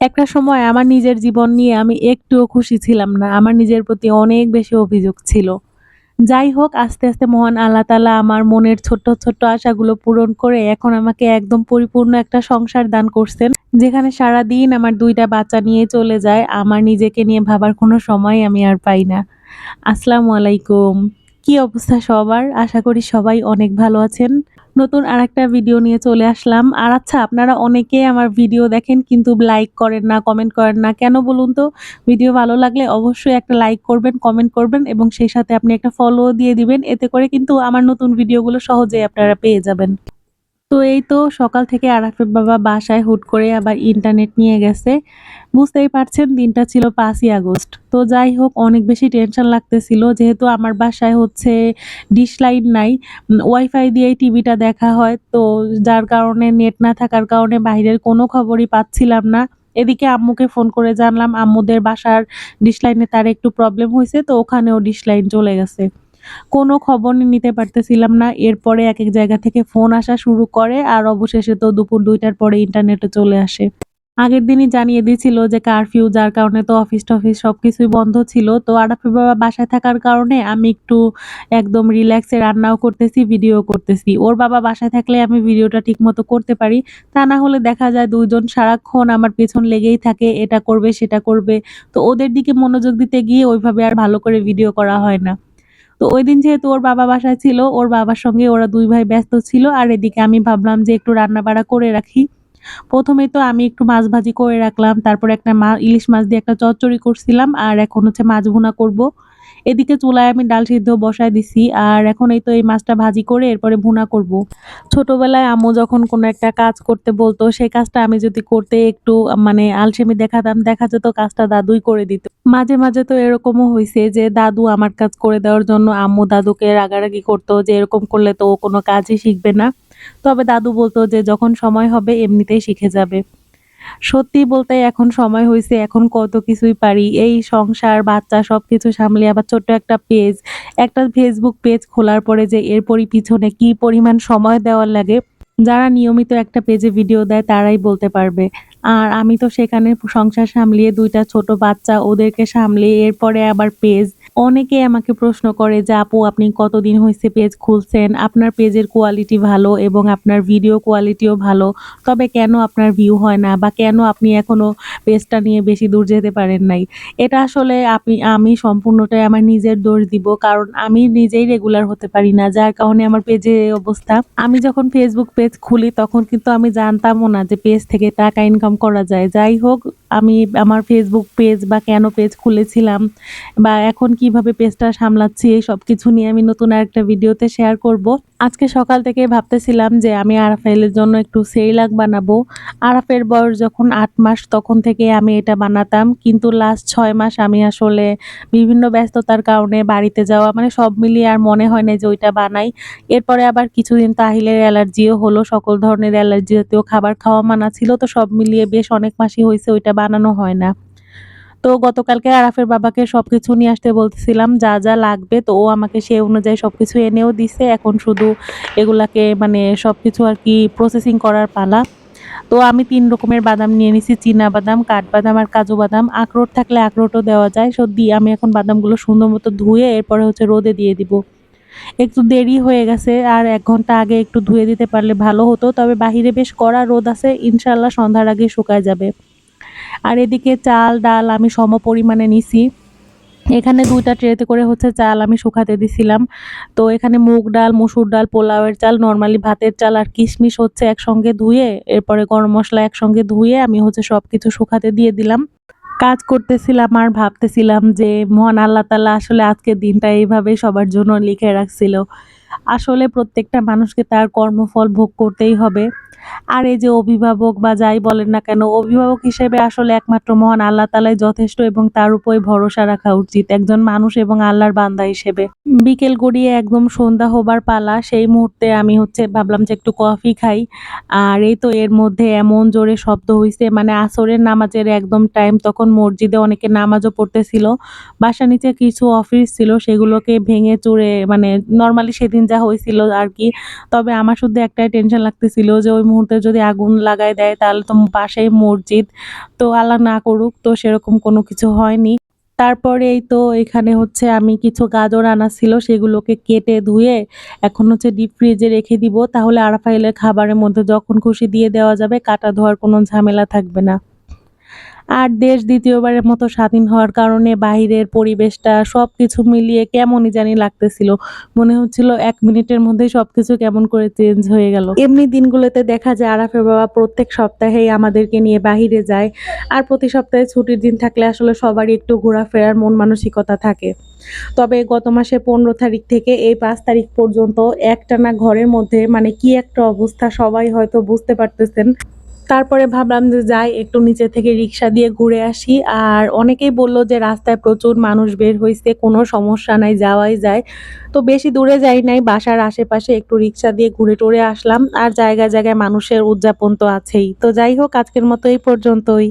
একটা সময় আমার নিজের জীবন নিয়ে আমি একটুও খুশি ছিলাম না। আমার নিজের প্রতি অনেক বেশি অভিযোগ ছিল। যাই হোক আস্তে, আস্তে মহান আল্লাহ তালা আমার মনের ছোট্ট, ছোট্ট আশাগুলো পূরণ করে এখন আমাকে একদম পরিপূর্ণ একটা সংসার দান করছেন। যেখানে সারাদিন আমার দুইটা বাচ্চা নিয়ে চলে যায়। আমার নিজেকে নিয়ে ভাবার কোনো সময় আমি আর পাই না। আসসালামু আলাইকুম। কি অবস্থা সবার? আশা করি সবাই অনেক ভালো আছেন। নতুন আর একটা ভিডিও নিয়ে চলে আসলাম। আর আচ্ছা আপনারা অনেকেই আমার ভিডিও দেখেন কিন্তু লাইক করেন না, কমেন্ট করেন না। কেন বলুন তো? ভিডিও ভালো লাগলে অবশ্যই একটা লাইক করবেন, কমেন্ট করবেন এবং সেই সাথে আপনি একটা ফলো দিয়ে দিবেন। এতে করে কিন্তু আমার নতুন ভিডিওগুলো সহজেই আপনারা পেয়ে যাবেন। তো এই তো সকাল থেকে আরাফের বাবা বাসায় হুট করে আবার ইন্টারনেট নিয়ে গেছে। বুঝতেই পারছেন, দিনটা ছিল পাঁচই আগস্ট। তো যাই হোক, অনেক বেশি টেনশন লাগতেছিল যেহেতু আমার বাসায় হচ্ছে ডিশ লাইন নাই। ওয়াইফাই দিয়েই টিভিটা দেখা হয়। তো যার কারণে নেট না থাকার কারণে বাহিরের কোনো খবরই পাচ্ছিলাম না। এদিকে আম্মুকে ফোন করে জানলাম, আম্মুদের বাসার ডিশ লাইনে তার একটু প্রবলেম হয়েছে, তো ওখানেও ডিশ লাইন চলে গেছে। কোনো খবর নিতে পারতেছিলাম না। এরপরে এক এক জায়গা থেকে ফোন আসা শুরু করে আর অবশেষে তো দুপুর দুইটার পরে ইন্টারনেটে চলে আসে। আগের দিনই জানিয়ে দিয়েছিল যে কারফিউ যার কারণে তো অফিস-টফিস সবকিছুই বন্ধ ছিল। তো আরাফের বাবা বাসায় থাকার কারণে আমি একটু একদম রিল্যাক্সে রান্নাও করতেছি, ভিডিও করতেছি। ওর বাবা বাসায় থাকলে আমি ভিডিওটা ঠিকমতো করতে পারি। তা না হলে দেখা যায় ২ জন সারাক্ষণ আমার পেছন লেগেই থাকে। এটা করবে, সেটা করবে। তো ওদের দিকে মনোযোগ দিতে গিয়ে ওইভাবে আর ভালো করে ভিডিও করা হয় না। তো ওই দিন যেহেতু ওর বাবা বাসায় ছিল, ওর বাবার সঙ্গে ওরা দুই ভাই ব্যস্ত ছিল। আর এদিকে আমি ভাবলাম যে একটু রান্না-বাড়া করে রাখি। প্রথমে তো আমি একটু মাছ ভাজি করে রাখলাম। তারপর একটা মা ইলিশ মাছ দিয়ে একটা চচ্চড়ি করছিলাম। আর এখন হচ্ছে মাছ ভুনা করব। এদিকে চুলায় আমি ডাল সিদ্ধ বসায় দিছি। আর এখন এই তো এই মাছটা ভাজি করে এরপরে ভুনা করব। ছোটবেলায় আম্মু যখন কোনো একটা কাজ করতে বলতো সেই কাজটা আমি যদি করতে একটু মানে আলসেমি দেখাতাম, দেখা যেত কাজটা দাদুই করে দিত। মাঝে, মাঝে তো এরকমও হয়েছে যে দাদু আমার কাজ করে দেওয়ার জন্য আম্মু দাদুকে রাগারাগি করতো যে এরকম করলে তো ও কোনো কাজই শিখবে না। তবে দাদু বলতো যে যখন সময় হবে এমনিতেই শিখে যাবে। সত্যি বলতে এখন সময় হয়েছে এখন কত কিছুই পারি। এই সংসার, বাচ্চা সবকিছু সামলিয়ে আবার ছোট্ট একটা পেজ, একটা ফেসবুক পেজ খোলার পরে যে এরপরই পিছনে কি পরিমাণ সময় দেওয়ার লাগে, যারা নিয়মিত একটা পেজে ভিডিও দেয় তারাই বলতে পারবে। আর আমি তো সেখানে সংসার সামলিয়ে দুইটা ছোট বাচ্চা ওদেরকে সামলিয়ে এরপরে আবার পেজ। অনেকেই আমাকে প্রশ্ন করে যে, আপু, আপনি কতদিন হয়েছে পেজ খুলছেন? আপনার পেজের কোয়ালিটি ভালো এবং আপনার ভিডিও কোয়ালিটিও ভালো। তবে কেন আপনার ভিউ হয় না বা কেন আপনি এখনও পেজটা নিয়ে বেশি দূর যেতে পারেন নাই? এটা আসলে আপনি, আমি সম্পূর্ণটাই আমার নিজের দোষ দিব। কারণ আমি নিজেই রেগুলার হতে পারি না। যার কারণে আমার এই অবস্থা। আমি যখন ফেসবুক পেজ খুলি, তখন কিন্তু আমি জানতামও না যে পেজ থেকে টাকা ইনকাম করা যায়। যাই হোক আমি আমার ফেসবুক পেজ বা কেন পেজ খুলেছিলাম বা এখন কীভাবে পেজটা সামলাচ্ছি, এই সব কিছু নিয়ে আমি নতুন আরেকটা ভিডিওতে শেয়ার করব। আজকে সকাল থেকে ভাবতেছিলাম যে আমি আরাফাইলের জন্য একটু সেরিলাক বানাবো। আরাফের বয়স যখন আট মাস, তখন থেকে আমি এটা বানাতাম। কিন্তু লাস্ট ছয় মাস আমি আসলে বিভিন্ন ব্যস্ততার কারণে বাড়িতে যাওয়া মানে সব মিলিয়ে আর মনে হয় না যে ওইটা বানাই। এরপরে আবার কিছুদিন তাহিলের অ্যালার্জিও হলো। সকল ধরনের অ্যালার্জি জাতীয় খাবার খাওয়া মানা ছিল। তো সব মিলিয়ে বেশ অনেক মাসই হয়েছে ওইটা বানানো হয় না। তো গতকালকে আরাফের বাবাকে সব কিছু নিয়ে আসতে বলতেছিলাম যা, যা লাগবে তো ও আমাকে সে অনুযায়ী সব কিছু এনেও দিছে। এখন শুধু এগুলাকে মানে সব কিছু আর কি প্রসেসিং করার পালা। তো আমি তিন রকমের বাদাম নিয়ে নিছি। চীনা বাদাম, কাঠবাদাম আর কাজু বাদাম। আখরোট থাকলে আখরোটও দেওয়া যায়। সো দি আমি এখন বাদামগুলো সুন্দর মতো ধুয়ে এরপরে হচ্ছে রোদে দিয়ে দিব। একটু দেরি হয়ে গেছে আর এক ঘণ্টা আগে একটু ধুয়ে দিতে পারলে ভালো হতো। তবে বাহিরে বেশ কড়া রোদ আছে। ইনশাল্লাহ সন্ধ্যার আগে শুকায় যাবে। আর এদিকে চাল, ডাল আমি সমপরিমাণে নিছি। এখানে দুইটা ট্রেতে করে হচ্ছে চাল আমি শুকাতে দিছিলাম। তো এখানে মুগ ডাল, মসুর ডাল, পোলাওয়ের চাল, নর্মালি ভাতের চাল আর কিশমিশ হচ্ছে একসঙ্গে ধুয়ে এরপরে গরম মসলা একসঙ্গে ধুয়ে আমি হচ্ছে সবকিছু শুকাতে দিয়ে দিলাম। কাজ করতেছিলাম আর ভাবতেছিলাম যে মহান আল্লাহ তাআলা আসলে আজকের দিনটা এইভাবেই সবার জন্য লিখে রাখছিল। আসলে প্রত্যেকটা মানুষকে তার কর্মফল ভোগ করতেই হবে। আর এই যে অভিভাবক বা যাই বলেন না কেন, অভিভাবক হিসেবে আসলে একমাত্র মহান আল্লাহ তাআলাই যথেষ্ট এবং তার উপরে ভরসা রাখা উচিত, একজন মানুষ এবং আল্লাহর বান্দা হিসেবে। বিকেল গড়িয়ে একদম সন্ধ্যা হবার পালা। সেই মুহূর্তে আমি হচ্ছে ভাবলাম যে একটু কফি খাই। আর এই তো এর মধ্যে এমন জোরে শব্দ হইছে মানে আসরের নামাজের একদম টাইম তখন মসজিদে অনেকে নামাজও পড়তেছিল। বাসার নিচে কিছু অফিস ছিল, সেগুলোকে ভেঙে চুরে মানে নরমালি সেদিন যা হয়েছিল আর কি। তবে আমার শুধু একটাই টেনশন লাগতেছিল যে ওই মুহূর্তে যদি আগুন লাগাই দেয় তাহলে তো পাশেই মসজিদ। তো আল্লাহ না করুক তো সেরকম কোনো কিছু হয়নি। তারপরে এই তো এখানে হচ্ছে আমি কিছু গাজর আনা ছিল, সেগুলোকে কেটে ধুয়ে এখন হচ্ছে ডিপ ফ্রিজে রেখে দিব। তাহলে আরাফাইলের খাবারের মধ্যে যখন খুশি দিয়ে দেওয়া যাবে, কাটা ধোয়ার কোনো ঝামেলা থাকবে না। আর দেশ দ্বিতীয়বারের মতো স্বাধীন হওয়ার কারণে বাহিরের পরিবেশটা সব কিছু মিলিয়ে কেমনই জানি লাগতেছিল। মনে হচ্ছিল এক মিনিটের মধ্যে সব কিছু কেমন করে চেঞ্জ হয়ে গেল। এমনি দিনগুলোতে দেখা যায় আরাফের বাবা প্রত্যেক সপ্তাহেই আমাদেরকে নিয়ে বাহিরে যায়। আর প্রতি সপ্তাহে ছুটির দিন থাকলে আসলে সবারই একটু ঘোরাফেরার মন মানসিকতা থাকে। তবে গত মাসে পনেরো তারিখ থেকে এই পাঁচ তারিখ পর্যন্ত একটানা ঘরের মধ্যে মানে কি একটা অবস্থা সবাই হয়তো বুঝতে পারতেছেন। তারপরে ভাবলাম যে যাই, একটু নিচে থেকে রিক্সা দিয়ে ঘুরে আসি। আর অনেকেই বলল যে রাস্তায় প্রচুর মানুষ বের হয়েছে কোনো সমস্যা নাই, যাওয়াই যায়। তো বেশি দূরে যাই নাই, বাসার আশেপাশে একটু রিক্সা দিয়ে ঘুরে টুরে আসলাম। আর জায়গায় জায়গায় মানুষের উদযাপন তো আছেই। তো যাই হোক, আজকের মতো এই পর্যন্তই।